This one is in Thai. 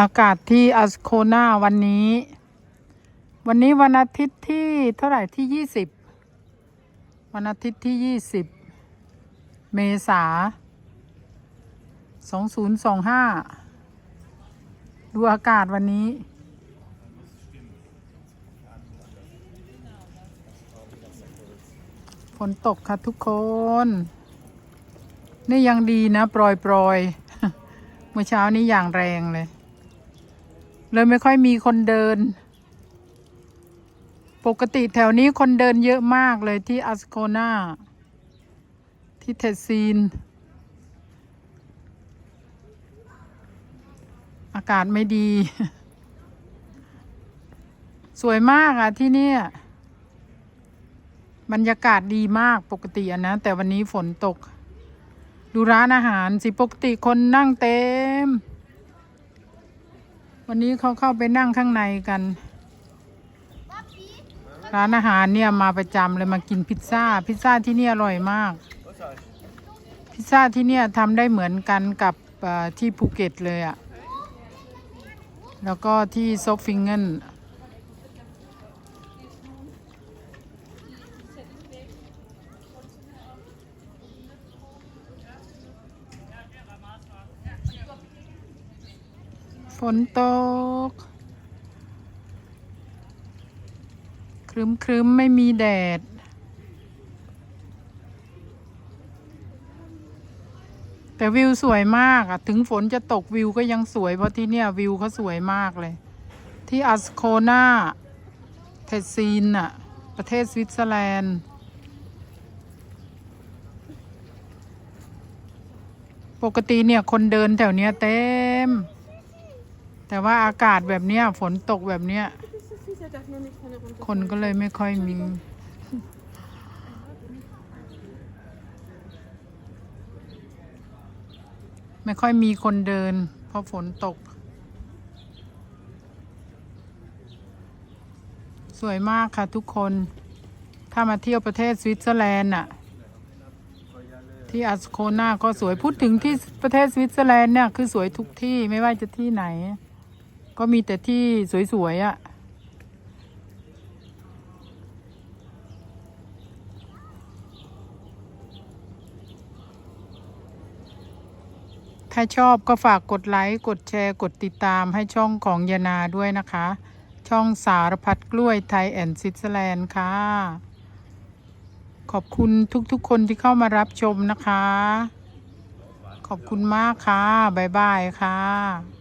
อากาศที่อัสโคนาวันนี้ วันนี้วันอาทิตย์ที่เท่าไหร่ที่ยี่สิบวันอาทิตย์ที่ยี่สิบเมษาสองศูนย์สองห้าดูอากาศวันนี้ ฝนตกค่ะทุกคน นี่ยังดีนะปล่อยปลอยๆเมื่อเช้านี้อย่างแรงเลย เลยไม่ค่อยมีคนเดิน ปกติแถวนี้คนเดินเยอะมากเลยที่อัสโคนาที่เทซีน อากาศไม่ดี สวยมากอะที่นี่บรรยากาศดีมากปกติอะนะ แต่วันนี้ฝนตก ดูร้านอาหารสิปกติคนนั่งเต็ม วันนี้เขาเข้าไปนั่งข้างในกัน ร้านอาหารเนี่ยมาประจำเลยมากินพิซซ่า พิซซ่าที่นี่อร่อยมาก พิซซ่าที่เนี่ยทำได้เหมือนกันกับที่ภูเก็ตเลยอะแล้วก็ที่ซอฟฟิงเกิล นตก ครึ้มครึ้มไม่มีแดด แต่วิวสวยมากอะถึงฝนจะตกวิวก็ยังสวย เพราะที่เนี่ยวิวเขาสวยมากเลย ที่อัสโคนาเทสซีนอะประเทศสวิตเซอร์แลนด์ปกติเนี่ยคนเดินแถวเนี้ยเต็ แต่ว่าอากาศแบบเนี้ยฝนตกแบบเนี้ย คนก็เลยไม่ค่อยมี ไม่ค่อยมีคนเดิน เพราะฝนตก สวยมากค่ะทุกคน ถ้ามาเที่ยวประเทศสวิตเซอร์แลนด์น่ะที่อัสโคนาก็สวยพูดถึงที่ประเทศสวิตเซอร์แลนด์เนี่ยคือสวยทุกที่ไม่ว่าจะที่ไหน ก็มีแต่ที่สวยๆอะ่ะ ถ้าชอบก็ฝากกดไลค์ กดแชร์ กดติดตามให้ช่องของยานาด้วยนะคะ ช่องสารพัดกล้วยไทยแอนด์สวิตเซอร์แลนด์ค่ะ ขอบคุณทุกๆคนที่เข้ามารับชมนะคะ ขอบคุณมากค่ะ บ๊ายบายค่ะ